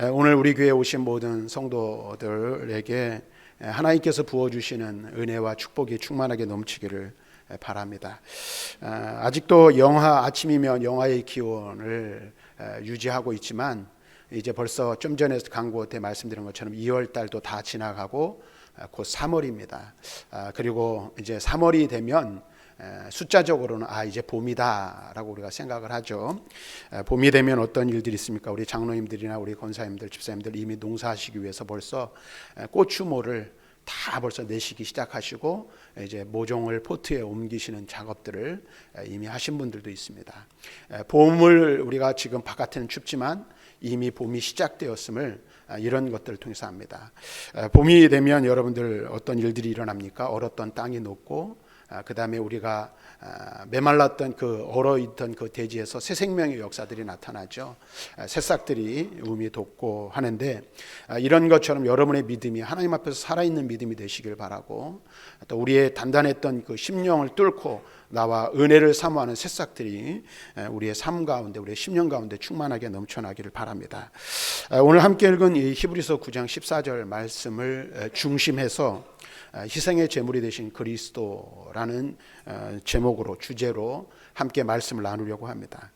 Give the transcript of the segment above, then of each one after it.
오늘 우리 교회에 오신 모든 성도들에게 하나님께서 부어주시는 은혜와 축복이 충만하게 넘치기를 바랍니다. 아직도 영하 아침이면 영하의 기온을 유지하고 있지만 이제 벌써 좀 전에 광고 때 말씀드린 것처럼 2월 달도 다 지나가고 곧 3월입니다. 그리고 이제 3월이 되면 숫자적으로는 아 이제 봄이다라고 우리가 생각을 하죠. 봄이 되면 어떤 일들이 있습니까? 우리 장로님들이나 우리 권사님들, 집사님들 이미 농사하시기 위해서 벌써 고추모를 다 벌써 내시기 시작하시고 이제 모종을 포트에 옮기시는 작업들을 이미 하신 분들도 있습니다. 봄을 우리가 지금 바깥에는 춥지만 이미 봄이 시작되었음을 이런 것들을 통해서 합니다. 봄이 되면 여러분들 어떤 일들이 일어납니까? 얼었던 땅이 녹고 그 다음에 우리가 메말랐던 그 얼어있던 그 대지에서 새 생명의 역사들이 나타나죠. 새싹들이 우미 돋고 하는데 이런 것처럼 여러분의 믿음이 하나님 앞에서 살아있는 믿음이 되시길 바라고 또 우리의 단단했던 그 심령을 뚫고 나와 은혜를 사모하는 새싹들이 우리의 삶 가운데 우리의 심령 가운데 충만하게 넘쳐나기를 바랍니다. 오늘 함께 읽은 이 히브리서 9장 14절 말씀을 중심해서 희생의 제물이 되신 그리스도라는 제목으로 주제로 함께 말씀을 나누려고 합니다.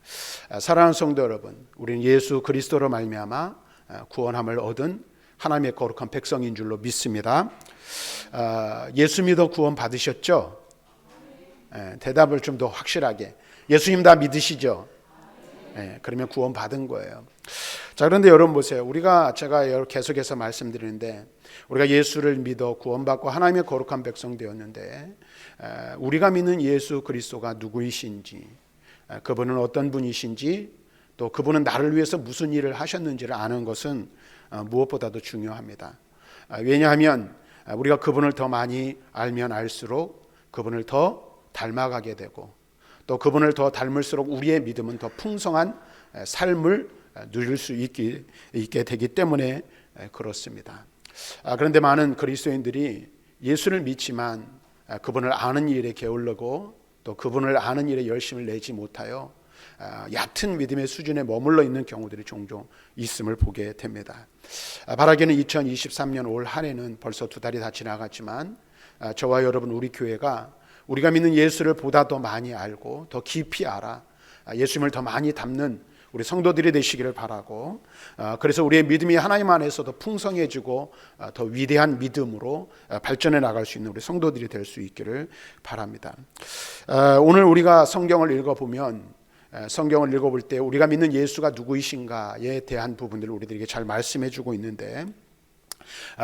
사랑하는 성도 여러분, 우리는 예수 그리스도로 말미암아 구원함을 얻은 하나님의 거룩한 백성인 줄로 믿습니다. 예수 믿어 구원 받으셨죠? 대답을 좀 더 확실하게 예수님 다 믿으시죠? 네, 그러면 구원 받은 거예요. 자, 그런데 여러분 보세요. 우리가 제가 계속해서 말씀드리는데 우리가 예수를 믿어 구원받고 하나님의 거룩한 백성 되었는데 우리가 믿는 예수 그리스도가 누구이신지 그분은 어떤 분이신지 또 그분은 나를 위해서 무슨 일을 하셨는지를 아는 것은 어, 무엇보다도 중요합니다. 왜냐하면 우리가 그분을 더 많이 알면 알수록 그분을 더 닮아가게 되고 또 그분을 더 닮을수록 우리의 믿음은 더 풍성한 삶을 누릴 수 있게, 있게 되기 때문에 그렇습니다. 아, 그런데 많은 그리스도인들이 예수를 믿지만 그분을 아는 일에 게을르고 또 그분을 아는 일에 열심을 내지 못하여 아, 얕은 믿음의 수준에 머물러 있는 경우들이 종종 있음을 보게 됩니다. 아, 바라기는 2023년 올 한 해는 벌써 두 달이 다 지나갔지만 저와 여러분 우리 교회가 우리가 믿는 예수를 보다 더 많이 알고 더 깊이 알아 예수님을 더 많이 담는 우리 성도들이 되시기를 바라고 그래서 우리의 믿음이 하나님 안에서 더 풍성해지고 더 위대한 믿음으로 발전해 나갈 수 있는 우리 성도들이 될 수 있기를 바랍니다. 오늘 우리가 성경을 읽어보면 성경을 읽어볼 때 우리가 믿는 예수가 누구이신가에 대한 부분들을 우리들에게 잘 말씀해주고 있는데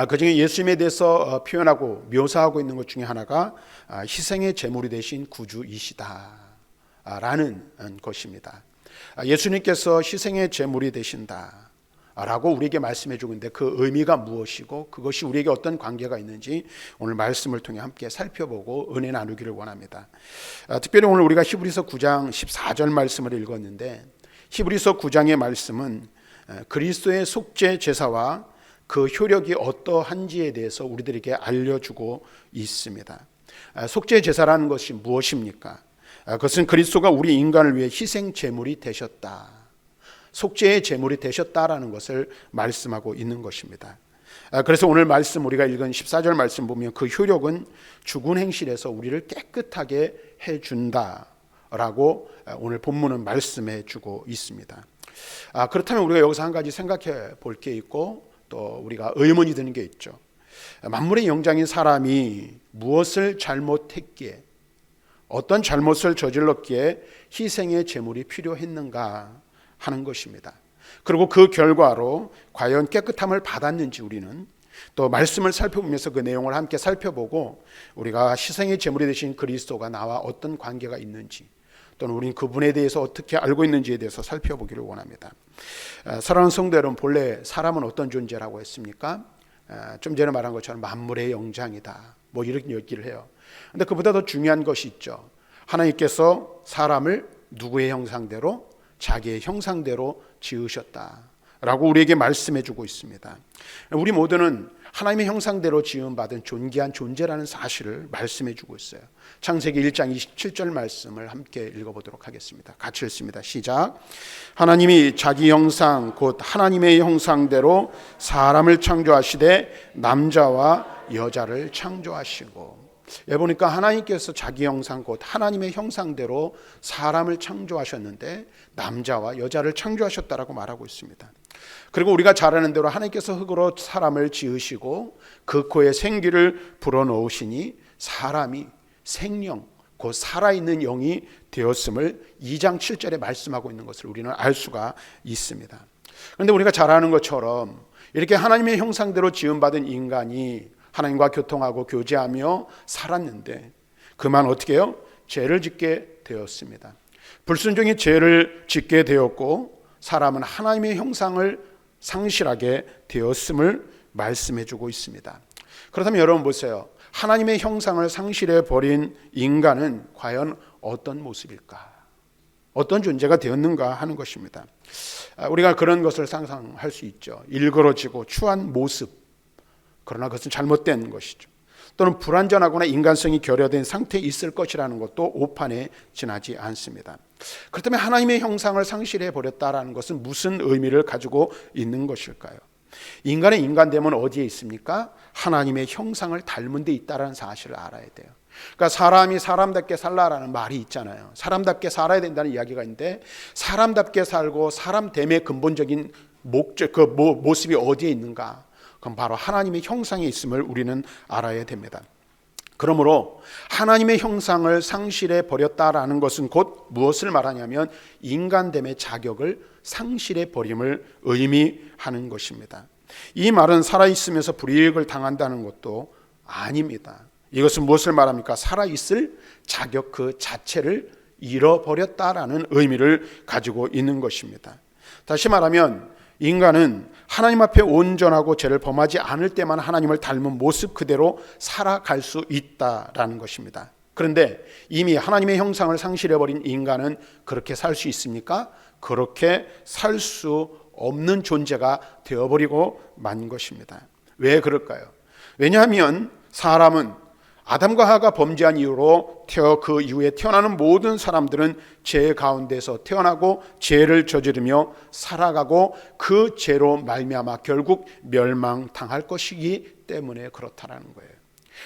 그중에 예수님에 대해서 표현하고 묘사하고 있는 것 중에 하나가 희생의 제물이 되신 구주이시다라는 것입니다. 예수님께서 희생의 제물이 되신다. 라고 우리에게 말씀해 주고 있는데 그 의미가 무엇이고 그것이 우리에게 어떤 관계가 있는지 오늘 말씀을 통해 함께 살펴보고 은혜 나누기를 원합니다. 특별히 오늘 우리가 히브리서 9장 14절 말씀을 읽었는데 히브리서 9장의 말씀은 그리스도의 속죄 제사와 그 효력이 어떠한지에 대해서 우리들에게 알려주고 있습니다. 속죄 제사라는 것이 무엇입니까? 그것은 그리스도가 우리 인간을 위해 희생 제물이 되셨다. 속죄의 제물이 되셨다라는 것을 말씀하고 있는 것입니다. 그래서 오늘 말씀 우리가 읽은 14절 말씀 보면 그 효력은 죽은 행실에서 우리를 깨끗하게 해 준다라고 오늘 본문은 말씀해 주고 있습니다. 아, 그렇다면 우리가 여기서 한 가지 생각해 볼 게 있고 또 우리가 의문이 드는 게 있죠. 만물의 영장인 사람이 무엇을 잘못했기에 어떤 잘못을 저질렀기에 희생의 제물이 필요했는가 하는 것입니다. 그리고 그 결과로 과연 깨끗함을 받았는지 우리는 또 말씀을 살펴보면서 그 내용을 함께 살펴보고 우리가 희생의 제물이 되신 그리스도가 나와 어떤 관계가 있는지 또는 우리는 그분에 대해서 어떻게 알고 있는지에 대해서 살펴보기를 원합니다. 사랑하는 성도 여러분, 본래 사람은 어떤 존재라고 했습니까? 좀 전에 말한 것처럼 만물의 영장이다. 뭐 이렇게 얘기를 해요. 근데 그보다 더 중요한 것이 있죠. 하나님께서 사람을 누구의 형상대로 자기의 형상대로 지으셨다. 라고 우리에게 말씀해 주고 있습니다. 우리 모두는 하나님의 형상대로 지음받은 존귀한 존재라는 사실을 말씀해 주고 있어요. 창세기 1장 27절 말씀을 함께 읽어보도록 하겠습니다. 같이 읽습니다. 시작. 하나님이 자기 형상 곧 하나님의 형상대로 사람을 창조하시되 남자와 여자를 창조하시고 예 보니까 하나님께서 자기 형상 곧 하나님의 형상대로 사람을 창조하셨는데 남자와 여자를 창조하셨다라고 말하고 있습니다. 그리고 우리가 잘 아는 대로 하나님께서 흙으로 사람을 지으시고 그 코에 생기를 불어넣으시니 사람이 생명 곧 살아있는 영이 되었음을 2장 7절에 말씀하고 있는 것을 우리는 알 수가 있습니다. 그런데 우리가 잘 아는 것처럼 이렇게 하나님의 형상대로 지음받은 인간이 하나님과 교통하고 교제하며 살았는데 그만 어떻게 해요? 죄를 짓게 되었습니다. 불순종이 죄를 짓게 되었고 사람은 하나님의 형상을 상실하게 되었음을 말씀해 주고 있습니다. 그렇다면 여러분 보세요. 하나님의 형상을 상실해 버린 인간은 과연 어떤 모습일까? 어떤 존재가 되었는가 하는 것입니다. 아, 우리가 그런 것을 상상할 수 있죠. 일그러지고 추한 모습. 그러나 그것은 잘못된 것이죠. 또는 불완전하거나 인간성이 결여된 상태에 있을 것이라는 것도 오판에 지나지 않습니다. 그렇다면 하나님의 형상을 상실해 버렸다라는 것은 무슨 의미를 가지고 있는 것일까요? 인간의 인간됨은 어디에 있습니까? 하나님의 형상을 닮은 데 있다라는 사실을 알아야 돼요. 그러니까 사람이 사람답게 살라라는 말이 있잖아요. 사람답게 살아야 된다는 이야기가 있는데 사람답게 살고 사람됨의 근본적인 목적 그 모습이 어디에 있는가? 그럼 바로 하나님의 형상에 있음을 우리는 알아야 됩니다. 그러므로 하나님의 형상을 상실해 버렸다라는 것은 곧 무엇을 말하냐면 인간됨의 자격을 상실해 버림을 의미하는 것입니다. 이 말은 살아 있으면서 불이익을 당한다는 것도 아닙니다. 이것은 무엇을 말합니까? 살아 있을 자격 그 자체를 잃어버렸다라는 의미를 가지고 있는 것입니다. 다시 말하면 인간은 하나님 앞에 온전하고 죄를 범하지 않을 때만 하나님을 닮은 모습 그대로 살아갈 수 있다라는 것입니다. 그런데 이미 하나님의 형상을 상실해버린 인간은 그렇게 살 수 있습니까? 그렇게 살 수 없는 존재가 되어버리고 만 것입니다. 왜 그럴까요? 왜냐하면 사람은 아담과 하가 범죄한 이후로 태어 그 이후에 태어나는 모든 사람들은 죄 가운데서 태어나고 죄를 저지르며 살아가고 그 죄로 말미암아 결국 멸망당할 것이기 때문에 그렇다라는 거예요.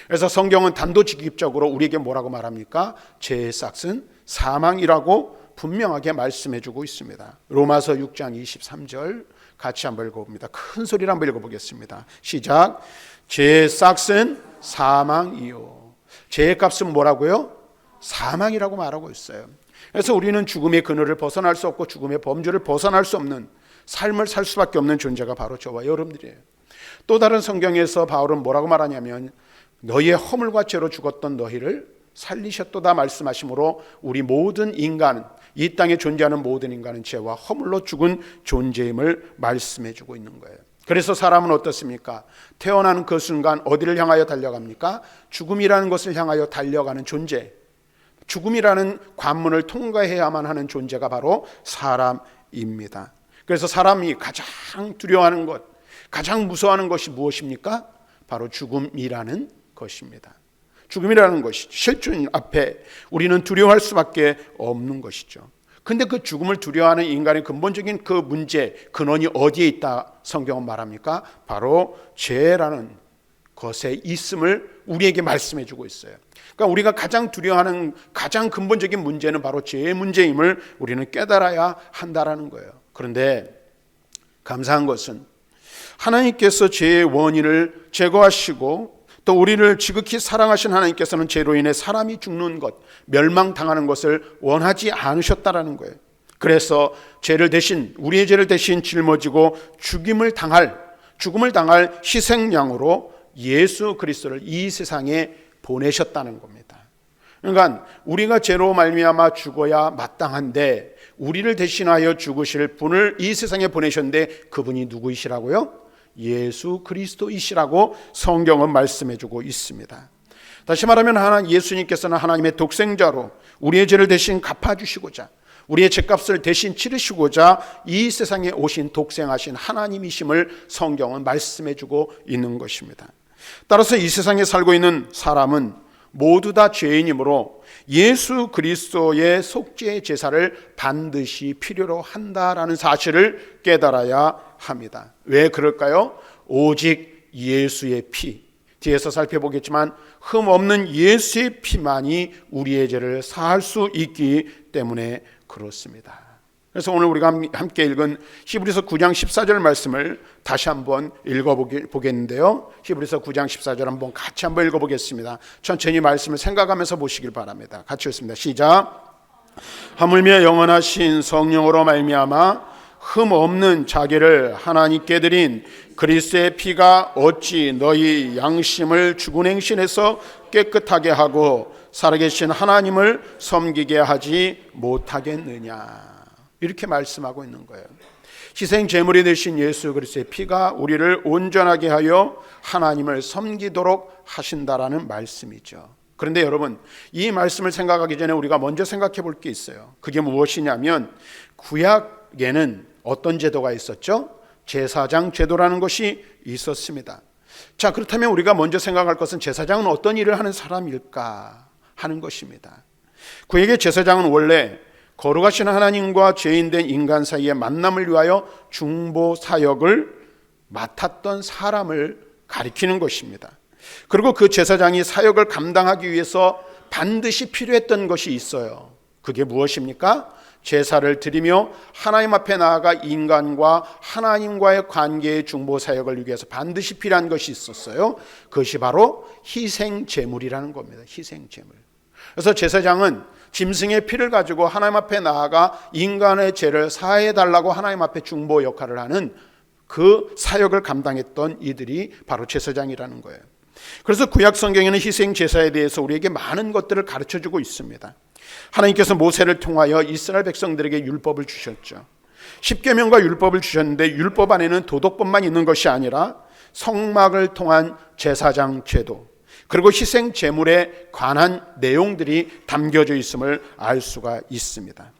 그래서 성경은 단도직입적으로 우리에게 뭐라고 말합니까? 죄의 싹은 사망이라고 분명하게 말씀해 주고 있습니다. 로마서 6장 23절 같이 한번 읽어봅니다. 큰 소리로 한번 읽어보겠습니다. 시작. 죄의 싹은 사망이요. 죄의 값은 뭐라고요? 사망이라고 말하고 있어요. 그래서 우리는 죽음의 그늘을 벗어날 수 없고 죽음의 범주를 벗어날 수 없는 삶을 살 수밖에 없는 존재가 바로 저와 여러분들이에요. 또 다른 성경에서 바울은 뭐라고 말하냐면 너희의 허물과 죄로 죽었던 너희를 살리셨도다 말씀하시므로 우리 모든 인간 이 땅에 존재하는 모든 인간은 죄와 허물로 죽은 존재임을 말씀해 주고 있는 거예요. 그래서 사람은 어떻습니까? 태어나는 그 순간 어디를 향하여 달려갑니까? 죽음이라는 것을 향하여 달려가는 존재. 죽음이라는 관문을 통과해야만 하는 존재가 바로 사람입니다. 그래서 사람이 가장 두려워하는 것, 가장 무서워하는 것이 무엇입니까? 바로 죽음이라는 것입니다. 죽음이라는 것이 실존 앞에 우리는 두려워할 수밖에 없는 것이죠. 근데 그 죽음을 두려워하는 인간의 근본적인 그 문제, 근원이 어디에 있다 성경은 말합니까? 바로 죄라는 것에 있음을 우리에게 말씀해 주고 있어요. 그러니까 우리가 가장 두려워하는 가장 근본적인 문제는 바로 죄의 문제임을 우리는 깨달아야 한다라는 거예요. 그런데 감사한 것은 하나님께서 죄의 원인을 제거하시고 또 우리를 지극히 사랑하신 하나님께서는 죄로 인해 사람이 죽는 것, 멸망당하는 것을 원하지 않으셨다라는 거예요. 그래서 죄를 대신 우리의 죄를 대신 짊어지고 죽임을 당할 죽음을 당할 희생양으로 예수 그리스도를 이 세상에 보내셨다는 겁니다. 그러니까 우리가 죄로 말미암아 죽어야 마땅한데 우리를 대신하여 죽으실 분을 이 세상에 보내셨는데 그분이 누구이시라고요? 예수 그리스도이시라고 성경은 말씀해 주고 있습니다. 다시 말하면 하나 예수님께서는 하나님의 독생자로 우리의 죄를 대신 갚아 주시고자 우리의 죄값을 대신 치르시고자 이 세상에 오신 독생하신 하나님이심을 성경은 말씀해 주고 있는 것입니다. 따라서 이 세상에 살고 있는 사람은 모두 다 죄인이므로 예수 그리스도의 속죄 제사를 반드시 필요로 한다라는 사실을 깨달아야 합니다. 왜 그럴까요? 오직 예수의 피. 뒤에서 살펴보겠지만 흠 없는 예수의 피만이 우리의 죄를 사할 수 있기 때문에 그렇습니다. 그래서 오늘 우리가 함께 읽은 히브리서 9장 14절 말씀을 다시 한번 읽어보겠는데요. 히브리서 9장 14절 한번 같이 한번 읽어보겠습니다. 천천히 말씀을 생각하면서 보시길 바랍니다. 같이 읽습니다. 시작. 하물며 영원하신 성령으로 말미암아 흠 없는 자기를 하나님께 드린 그리스의 피가 어찌 너희 양심을 죽은 행실에서 깨끗하게 하고 살아계신 하나님을 섬기게 하지 못하겠느냐 이렇게 말씀하고 있는 거예요. 희생 제물이 되신 예수 그리스도의 피가 우리를 온전하게 하여 하나님을 섬기도록 하신다라는 말씀이죠. 그런데 여러분, 이 말씀을 생각하기 전에 우리가 먼저 생각해 볼 게 있어요. 그게 무엇이냐면 구약에는 어떤 제도가 있었죠? 제사장 제도라는 것이 있었습니다. 자, 그렇다면 우리가 먼저 생각할 것은 제사장은 어떤 일을 하는 사람일까 하는 것입니다. 그에게 제사장은 원래 거룩하신 하나님과 죄인된 인간 사이의 만남을 위하여 중보 사역을 맡았던 사람을 가리키는 것입니다. 그리고 그 제사장이 사역을 감당하기 위해서 반드시 필요했던 것이 있어요. 그게 무엇입니까? 제사를 드리며 하나님 앞에 나아가 인간과 하나님과의 관계의 중보 사역을 위해서 반드시 필요한 것이 있었어요. 그것이 바로 희생 제물이라는 겁니다. 희생 제물. 그래서 제사장은 짐승의 피를 가지고 하나님 앞에 나아가 인간의 죄를 사해 달라고 하나님 앞에 중보 역할을 하는 그 사역을 감당했던 이들이 바로 제사장이라는 거예요. 그래서 구약 성경에는 희생 제사에 대해서 우리에게 많은 것들을 가르쳐 주고 있습니다. 하나님께서 모세를 통하여 이스라엘 백성들에게 율법을 주셨죠. 십계명과 율법을 주셨는데 율법 안에는 도덕법만 있는 것이 아니라 성막을 통한 제사장 제도 그리고 희생 제물에 관한 내용들이 담겨져 있음을 알 수가 있습니다.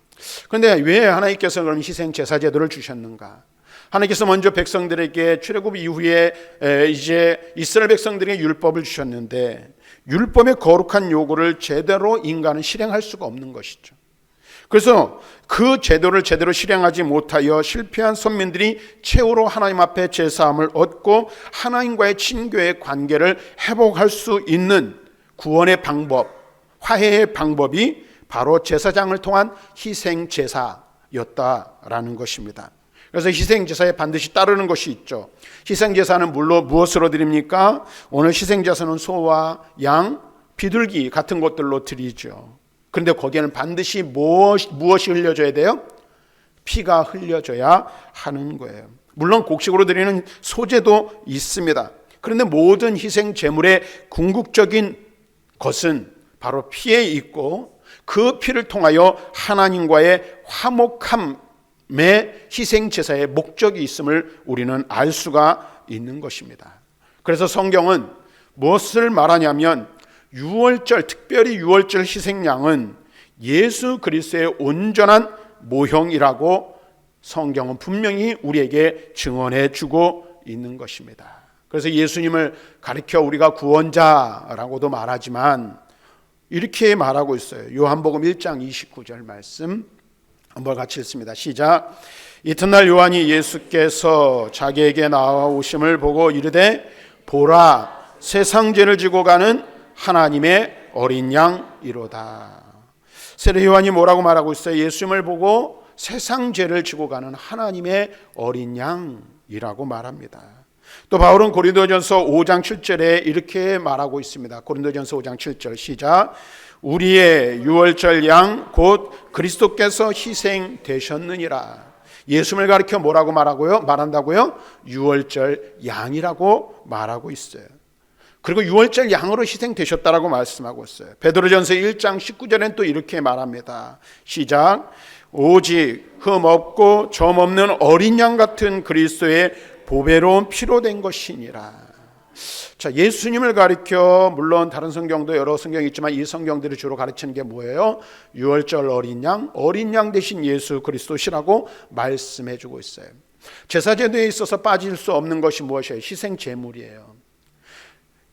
그런데 왜 하나님께서 그럼 희생 제사 제도를 주셨는가? 하나님께서 먼저 백성들에게 출애굽 이후에 이제 이스라엘 백성들에게 율법을 주셨는데 율법의 거룩한 요구를 제대로 인간은 실행할 수가 없는 것이죠. 그래서 그 제도를 제대로 실행하지 못하여 실패한 선민들이 최후로 하나님 앞에 제사함을 얻고 하나님과의 친교의 관계를 회복할 수 있는 구원의 방법, 화해의 방법이 바로 제사장을 통한 희생 제사였다라는 것입니다. 그래서 희생 제사에 반드시 따르는 것이 있죠. 희생 제사는 물로 무엇으로 드립니까? 오늘 희생 제사는 소와 양, 비둘기 같은 것들로 드리죠. 그런데 거기에는 반드시 무엇, 무엇이 흘려져야 돼요? 피가 흘려져야 하는 거예요. 물론 곡식으로 드리는 소재도 있습니다. 그런데 모든 희생 제물의 궁극적인 것은 바로 피에 있고 그 피를 통하여 하나님과의 화목함 매 희생 제사의 목적이 있음을 우리는 알 수가 있는 것입니다. 그래서 성경은 무엇을 말하냐면 유월절 특별히 유월절 희생양은 예수 그리스도의 온전한 모형이라고 성경은 분명히 우리에게 증언해 주고 있는 것입니다. 그래서 예수님을 가리켜 우리가 구원자라고도 말하지만 이렇게 말하고 있어요. 요한복음 1장 29절 말씀 한번 같이 읽습니다. 시작. 이튿날 요한이 예수께서 자기에게 나와 오심을 보고 이르되 보라 세상 죄를 지고 가는 하나님의 어린 양이로다. 세례 요한이 뭐라고 말하고 있어요? 예수님을 보고 세상 죄를 지고 가는 하나님의 어린 양이라고 말합니다. 또 바울은 고린도전서 5장 7절에 이렇게 말하고 있습니다. 고린도전서 5장 7절 시작. 우리의 유월절 양 곧 그리스도께서 희생되셨느니라. 예수를 가리켜 뭐라고 말하고요? 말한다고요? 유월절 양이라고 말하고 있어요. 그리고 유월절 양으로 희생되셨다라고 말씀하고 있어요. 베드로전서 1장 19절엔 또 이렇게 말합니다. 시작. 오직 흠 없고 점 없는 어린 양 같은 그리스도의 보배로운 피로 된 것이니라. 자, 예수님을 가리켜 물론 다른 성경도 여러 성경이 있지만 이 성경들이 주로 가르치는 게 뭐예요? 유월절 어린 양, 어린 양 대신 예수 그리스도시라고 말씀해 주고 있어요. 제사 제도에 있어서 빠질 수 없는 것이 무엇이에요? 희생 제물이에요.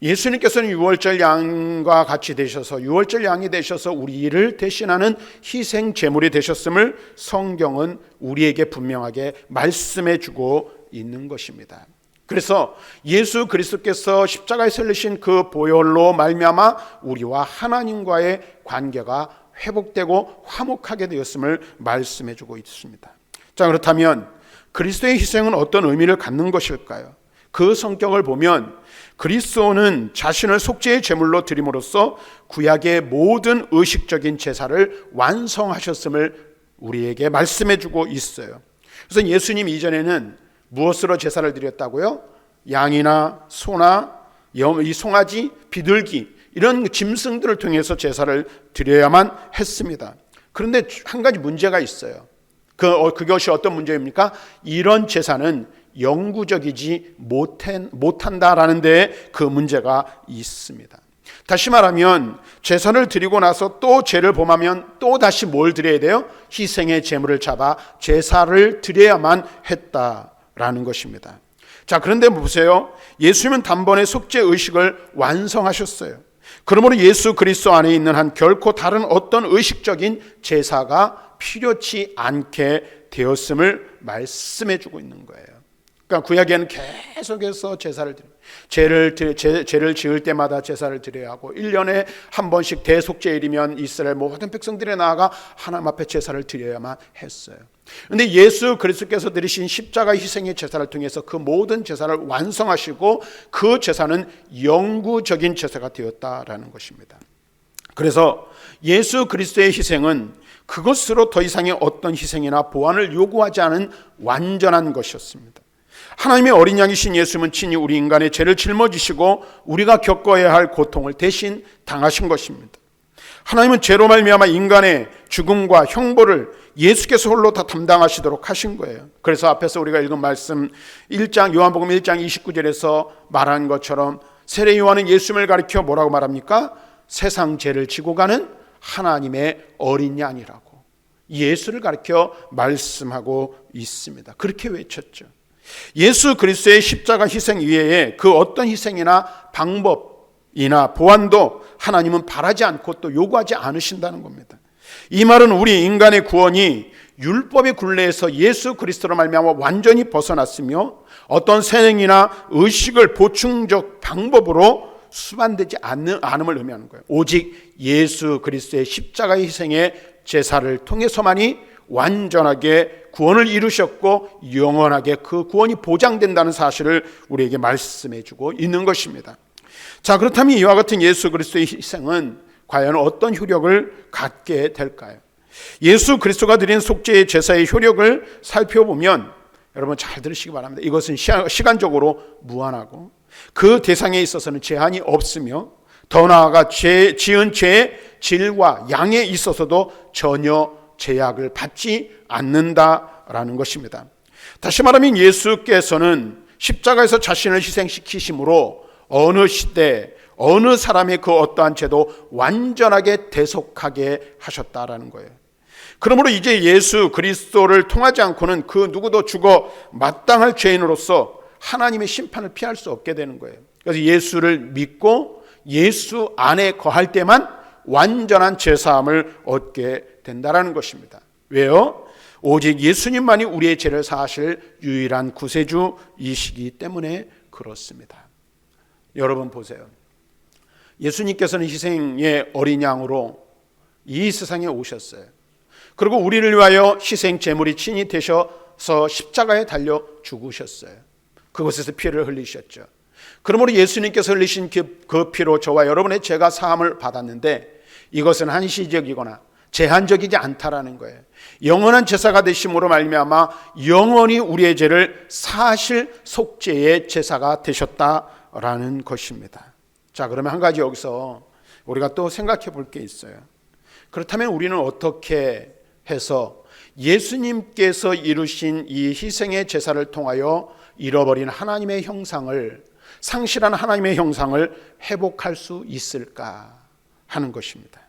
예수님께서는 유월절 양과 같이 되셔서 유월절 양이 되셔서 우리를 대신하는 희생 제물이 되셨음을 성경은 우리에게 분명하게 말씀해 주고 있는 것입니다. 그래서 예수 그리스도께서 십자가에 설리신 그 보혈로 말미암아 우리와 하나님과의 관계가 회복되고 화목하게 되었음을 말씀해 주고 있습니다. 자, 그렇다면 그리스도의 희생은 어떤 의미를 갖는 것일까요? 그 성격을 보면 그리스도는 자신을 속죄의 제물로 드림으로써 구약의 모든 의식적인 제사를 완성하셨음을 우리에게 말씀해 주고 있어요. 그래서 예수님 이전에는 무엇으로 제사를 드렸다고요? 양이나 소나 이 송아지, 비둘기 이런 짐승들을 통해서 제사를 드려야만 했습니다. 그런데 한 가지 문제가 있어요. 그 어, 그것이 어떤 문제입니까? 이런 제사는 영구적이지 못한, 못한다라는 데그 문제가 있습니다. 다시 말하면 제사를 드리고 나서 또 죄를 범하면 또 다시 뭘 드려야 돼요? 희생의 제물을 잡아 제사를 드려야만 했다라는 것입니다. 자, 그런데 보세요. 예수님은 단번에 속죄 의식을 완성하셨어요. 그러므로 예수 그리스도 안에 있는 한 결코 다른 어떤 의식적인 제사가 필요치 않게 되었음을 말씀해 주고 있는 거예요. 그러니까 구약에는 계속해서 제사를 드려. 죄를 죄, 죄를 지을 때마다 제사를 드려야 하고 1년에 한 번씩 대속죄일이면 이스라엘 모든 백성들에 나아가 하나님 앞에 제사를 드려야만 했어요. 근데 예수 그리스도께서 드리신 십자가 희생의 제사를 통해서 그 모든 제사를 완성하시고 그 제사는 영구적인 제사가 되었다라는 것입니다. 그래서 예수 그리스도의 희생은 그것으로 더 이상의 어떤 희생이나 보완을 요구하지 않은 완전한 것이었습니다. 하나님의 어린 양이신 예수님은 친히 우리 인간의 죄를 짊어지시고 우리가 겪어야 할 고통을 대신 당하신 것입니다. 하나님은 죄로 말미암아 인간의 죽음과 형벌을 예수께서 홀로 다 담당하시도록 하신 거예요. 그래서 앞에서 우리가 읽은 말씀 1장 요한복음 1장 29절에서 말한 것처럼 세례 요한은 예수님을 가리켜 뭐라고 말합니까? 세상 죄를 지고 가는 하나님의 어린 양이라고 예수를 가리켜 말씀하고 있습니다. 그렇게 외쳤죠. 예수 그리스도의 십자가 희생 이외에 그 어떤 희생이나 방법이나 보완도 하나님은 바라지 않고 또 요구하지 않으신다는 겁니다. 이 말은 우리 인간의 구원이 율법의 굴레에서 예수 그리스도로 말미암아 완전히 벗어났으며 어떤 생행이나 의식을 보충적 방법으로 수반되지 않는 않음을 의미하는 거예요. 오직 예수 그리스도의 십자가 희생의 제사를 통해서만이 완전하게 구원을 이루셨고 영원하게 그 구원이 보장된다는 사실을 우리에게 말씀해 주고 있는 것입니다. 자, 그렇다면 이와 같은 예수 그리스도의 희생은 과연 어떤 효력을 갖게 될까요? 예수 그리스도가 드린 속죄의 제사의 효력을 살펴보면 여러분 잘 들으시기 바랍니다. 이것은 시간적으로 무한하고 그 대상에 있어서는 제한이 없으며 더 나아가 죄, 지은 죄의 질과 양에 있어서도 전혀 제약을 받지 않는다라는 것입니다. 다시 말하면 예수께서는 십자가에서 자신을 희생시키심으로 어느 시대, 어느 사람의 그 어떠한 죄도 완전하게 대속하게 하셨다라는 거예요. 그러므로 이제 예수 그리스도를 통하지 않고는 그 누구도 죽어 마땅할 죄인으로서 하나님의 심판을 피할 수 없게 되는 거예요. 그래서 예수를 믿고 예수 안에 거할 때만 완전한 죄사함을 얻게 된다라는 것입니다. 왜요? 오직 예수님만이 우리의 죄를 사하실 유일한 구세주이시기 때문에 그렇습니다. 여러분 보세요. 예수님께서는 희생의 어린 양으로 이 세상에 오셨어요. 그리고 우리를 위하여 희생 제물이 친히 되셔서 십자가에 달려 죽으셨어요. 그곳에서 피를 흘리셨죠. 그러므로 예수님께서 흘리신 그 피로 저와 여러분의 죄가 사함을 받았는데 이것은 한시적이거나 제한적이지 않다라는 거예요. 영원한 제사가 되심으로 말미암아 영원히 우리의 죄를 사실 속죄의 제사가 되셨다라는 것입니다. 자, 그러면 한 가지 여기서 우리가 또 생각해 볼 게 있어요. 그렇다면 우리는 어떻게 해서 예수님께서 이루신 이 희생의 제사를 통하여 잃어버린 하나님의 형상을 상실한 하나님의 형상을 회복할 수 있을까 하는 것입니다.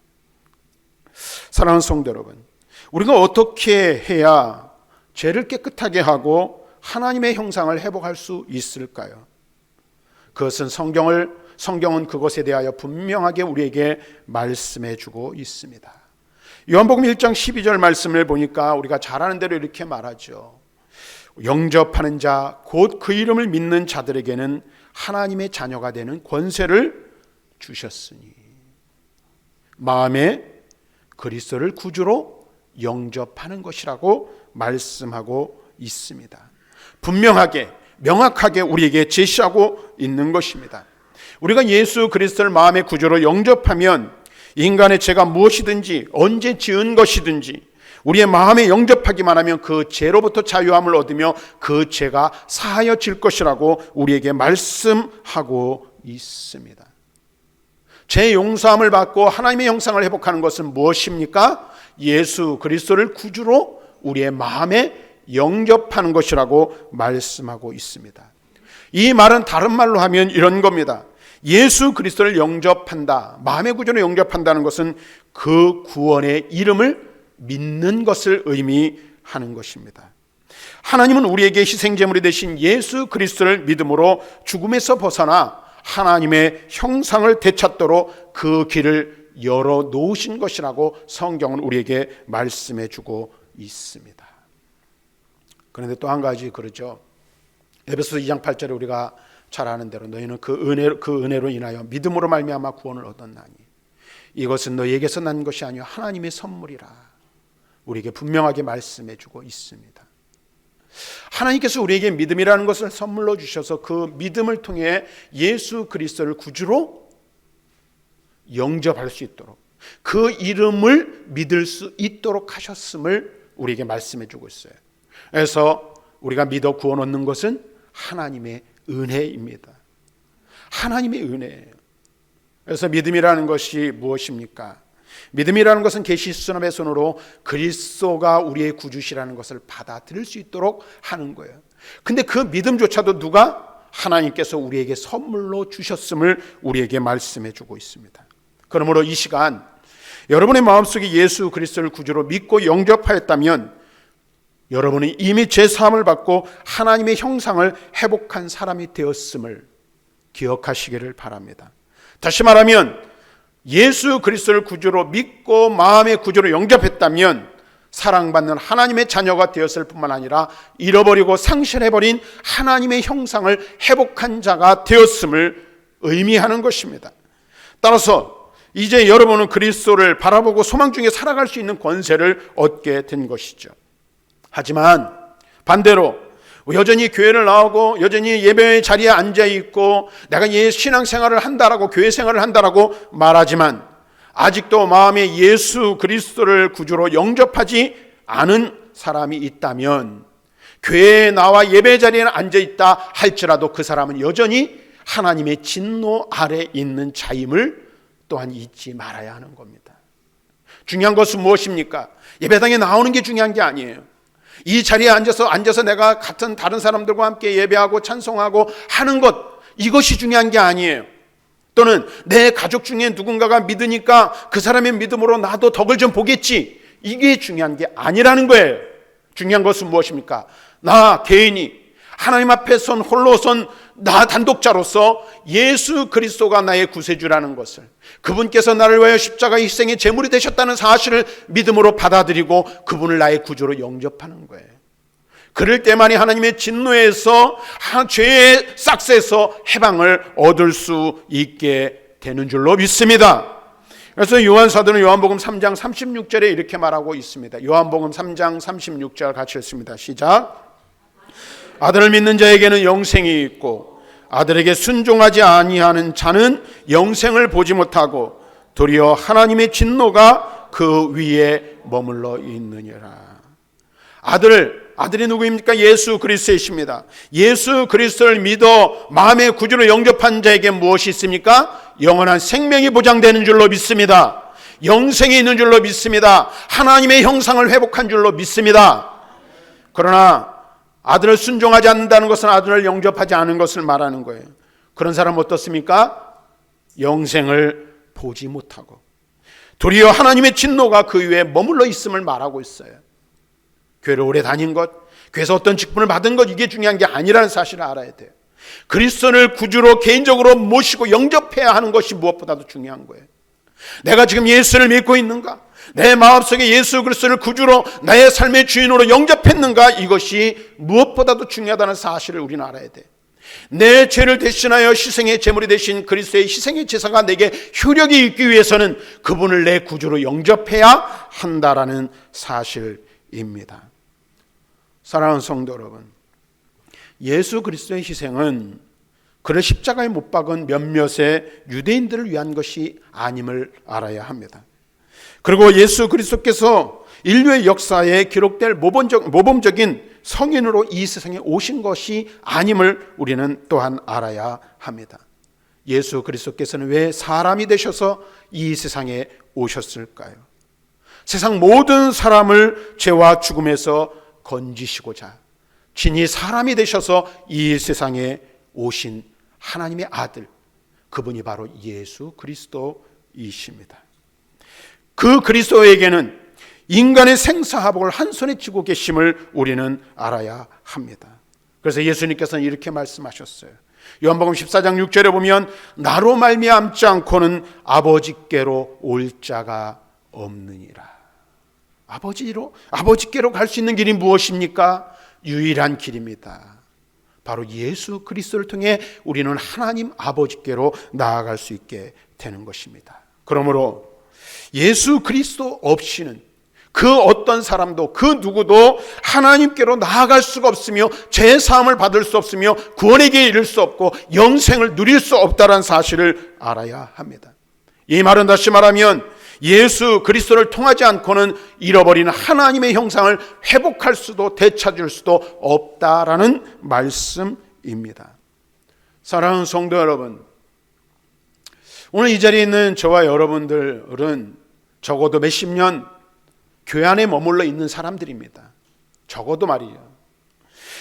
사랑하는 성도 여러분, 우리가 어떻게 해야 죄를 깨끗하게 하고 하나님의 형상을 회복할 수 있을까요? 그것은 성경을 성경은 그것에 대하여 분명하게 우리에게 말씀해 주고 있습니다. 요한복음 1장 12절 말씀을 보니까 우리가 잘 아는 대로 이렇게 말하죠. 영접하는 자, 곧 그 이름을 믿는 자들에게는 하나님의 자녀가 되는 권세를 주셨으니 마음에 그리스도를 구주로 영접하는 것이라고 말씀하고 있습니다. 분명하게 명확하게 우리에게 제시하고 있는 것입니다. 우리가 예수 그리스도를 마음의 구주로 영접하면 인간의 죄가 무엇이든지 언제 지은 것이든지 우리의 마음에 영접하기만 하면 그 죄로부터 자유함을 얻으며 그 죄가 사하여질 것이라고 우리에게 말씀하고 있습니다. 죄 용서함을 받고 하나님의 형상을 회복하는 것은 무엇입니까? 예수 그리스도를 구주로 우리의 마음에 영접하는 것이라고 말씀하고 있습니다. 이 말은 다른 말로 하면 이런 겁니다. 예수 그리스도를 영접한다. 마음의 구주로 영접한다는 것은 그 구원의 이름을 믿는 것을 의미하는 것입니다. 하나님은 우리에게 희생제물이 되신 예수 그리스도를 믿음으로 죽음에서 벗어나 하나님의 형상을 되찾도록 그 길을 열어 놓으신 것이라고 성경은 우리에게 말씀해 주고 있습니다. 그런데 또 한 가지 그러죠. 에베소 2장 8절에 우리가 잘 아는 대로 너희는 그 은혜 그 은혜로 인하여 믿음으로 말미암아 구원을 얻었나니 이것은 너희에게서 난 것이 아니요 하나님의 선물이라 우리에게 분명하게 말씀해 주고 있습니다. 하나님께서 우리에게 믿음이라는 것을 선물로 주셔서 그 믿음을 통해 예수 그리스도를 구주로 영접할 수 있도록 그 이름을 믿을 수 있도록 하셨음을 우리에게 말씀해 주고 있어요. 그래서 우리가 믿어 구원 얻는 것은 하나님의 은혜입니다. 하나님의 은혜예요. 그래서 믿음이라는 것이 무엇입니까? 믿음이라는 것은 계시 수남의 손으로 그리스도가 우리의 구주시라는 것을 받아들일 수 있도록 하는 거예요. 근데 그 믿음조차도 누가 하나님께서 우리에게 선물로 주셨음을 우리에게 말씀해 주고 있습니다. 그러므로 이 시간 여러분의 마음속에 예수 그리스도를 구주로 믿고 영접하였다면 여러분이 이미 제 사함을 받고 하나님의 형상을 회복한 사람이 되었음을 기억하시기를 바랍니다. 다시 말하면 예수 그리스도를 구주로 믿고 마음의 구주로 영접했다면 사랑받는 하나님의 자녀가 되었을 뿐만 아니라 잃어버리고 상실해버린 하나님의 형상을 회복한 자가 되었음을 의미하는 것입니다. 따라서 이제 여러분은 그리스도를 바라보고 소망 중에 살아갈 수 있는 권세를 얻게 된 것이죠. 하지만 반대로 여전히 교회를 나오고 여전히 예배의 자리에 앉아 있고 내가 예 신앙 생활을 한다라고 교회 생활을 한다라고 말하지만 아직도 마음에 예수 그리스도를 구주로 영접하지 않은 사람이 있다면 교회에 나와 예배 자리에 앉아 있다 할지라도 그 사람은 여전히 하나님의 진노 아래 있는 자임을 또한 잊지 말아야 하는 겁니다. 중요한 것은 무엇입니까? 예배당에 나오는 게 중요한 게 아니에요. 이 자리에 앉아서 앉아서 내가 같은 다른 사람들과 함께 예배하고 찬송하고 하는 것 이것이 중요한 게 아니에요. 또는 내 가족 중에 누군가가 믿으니까 그 사람의 믿음으로 나도 덕을 좀 보겠지. 이게 중요한 게 아니라는 거예요. 중요한 것은 무엇입니까? 나 개인이 하나님 앞에 선 홀로 선 나 단독자로서 예수 그리스도가 나의 구세주라는 것을 그분께서 나를 위하여 십자가 희생의 제물이 되셨다는 사실을 믿음으로 받아들이고 그분을 나의 구주로 영접하는 거예요. 그럴 때만이 하나님의 진노에서 죄의 싹스에서 해방을 얻을 수 있게 되는 줄로 믿습니다. 그래서 요한 사도는 요한복음 3장 36절에 이렇게 말하고 있습니다. 요한복음 3장 36절 같이 읽습니다. 시작. 아들을 믿는 자에게는 영생이 있고 아들에게 순종하지 아니하는 자는 영생을 보지 못하고 도리어 하나님의 진노가 그 위에 머물러 있느니라. 아들 아들이 누구입니까? 예수 그리스도이십니다. 예수 그리스도를 믿어 마음의 구주로 영접한 자에게 무엇이 있습니까? 영원한 생명이 보장되는 줄로 믿습니다. 영생이 있는 줄로 믿습니다. 하나님의 형상을 회복한 줄로 믿습니다. 그러나 아들을 순종하지 않는다는 것은 아들을 영접하지 않은 것을 말하는 거예요. 그런 사람 어떻습니까? 영생을 보지 못하고 도리어 하나님의 진노가 그 위에 머물러 있음을 말하고 있어요. 교회를 오래 다닌 것, 교회에서 어떤 직분을 받은 것 이게 중요한 게 아니라는 사실을 알아야 돼요. 그리스도를 구주로 개인적으로 모시고 영접해야 하는 것이 무엇보다도 중요한 거예요. 내가 지금 예수를 믿고 있는가? 내 마음속에 예수 그리스도를 구주로 나의 삶의 주인으로 영접했는가? 이것이 무엇보다도 중요하다는 사실을 우리는 알아야 돼. 내 죄를 대신하여 희생의 제물이 되신 그리스도의 희생의 제사가 내게 효력이 있기 위해서는 그분을 내 구주로 영접해야 한다라는 사실입니다. 사랑하는 성도 여러분, 예수 그리스도의 희생은 그를 십자가에 못 박은 몇몇의 유대인들을 위한 것이 아님을 알아야 합니다. 그리고 예수 그리스도께서 인류의 역사에 기록될 모범적, 모범적인 성인으로 이 세상에 오신 것이 아님을 우리는 또한 알아야 합니다. 예수 그리스도께서는 왜 사람이 되셔서 이 세상에 오셨을까요? 세상 모든 사람을 죄와 죽음에서 건지시고자 진이 사람이 되셔서 이 세상에 오신 하나님의 아들 그분이 바로 예수 그리스도이십니다. 그 그리스도에게는 인간의 생사화복을 한 손에 쥐고 계심을 우리는 알아야 합니다. 그래서 예수님께서는 이렇게 말씀하셨어요. 요한복음 14장 6절에 보면 나로 말미암지 않고는 아버지께로 올 자가 없느니라. 아버지로 아버지께로 갈 수 있는 길이 무엇입니까? 유일한 길입니다. 바로 예수 그리스도를 통해 우리는 하나님 아버지께로 나아갈 수 있게 되는 것입니다. 그러므로 예수 그리스도 없이는 그 어떤 사람도 그 누구도 하나님께로 나아갈 수가 없으며 제 사함을 받을 수 없으며 구원에게 이를 수 없고 영생을 누릴 수 없다는 사실을 알아야 합니다. 이 말은 다시 말하면 예수 그리스도를 통하지 않고는 잃어버린 하나님의 형상을 회복할 수도 되찾을 수도 없다라는 말씀입니다. 사랑하는 성도 여러분, 오늘 이 자리에 있는 저와 여러분들은 적어도 몇십 년 교회 안에 머물러 있는 사람들입니다. 적어도 말이에요.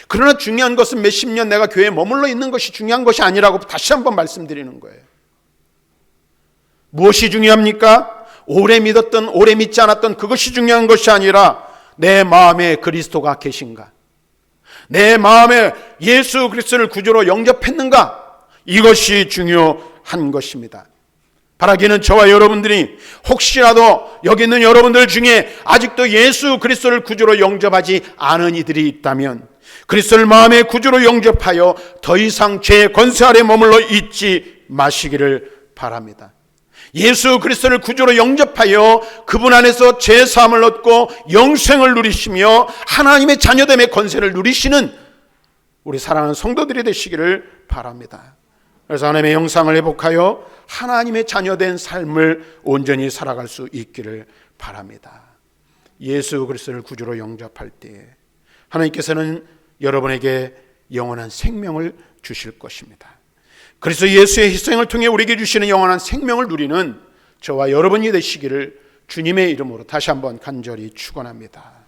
그러나 중요한 것은 몇십 년 내가 교회에 머물러 있는 것이 중요한 것이 아니라고 다시 한번 말씀드리는 거예요. 무엇이 중요합니까? 오래 믿었던 오래 믿지 않았던 그것이 중요한 것이 아니라 내 마음에 그리스도가 계신가? 내 마음에 예수 그리스도를 구주로 영접했는가? 이것이 중요한 것입니다. 바라기는 저와 여러분들이 혹시라도 여기 있는 여러분들 중에 아직도 예수 그리스도를 구주로 영접하지 않은 이들이 있다면 그리스도를 마음의 구주로 영접하여 더 이상 죄 권세 아래 머물러 있지 마시기를 바랍니다. 예수 그리스도를 구주로 영접하여 그분 안에서 제 사함을 얻고 영생을 누리시며 하나님의 자녀됨의 권세를 누리시는 우리 사랑하는 성도들이 되시기를 바랍니다. 그래서 하나님의 영상을 회복하여 하나님의 자녀된 삶을 온전히 살아갈 수 있기를 바랍니다. 예수 그리스도를 구주로 영접할 때 하나님께서는 여러분에게 영원한 생명을 주실 것입니다. 그래서 예수의 희생을 통해 우리에게 주시는 영원한 생명을 누리는 저와 여러분이 되시기를 주님의 이름으로 다시 한번 간절히 축원합니다.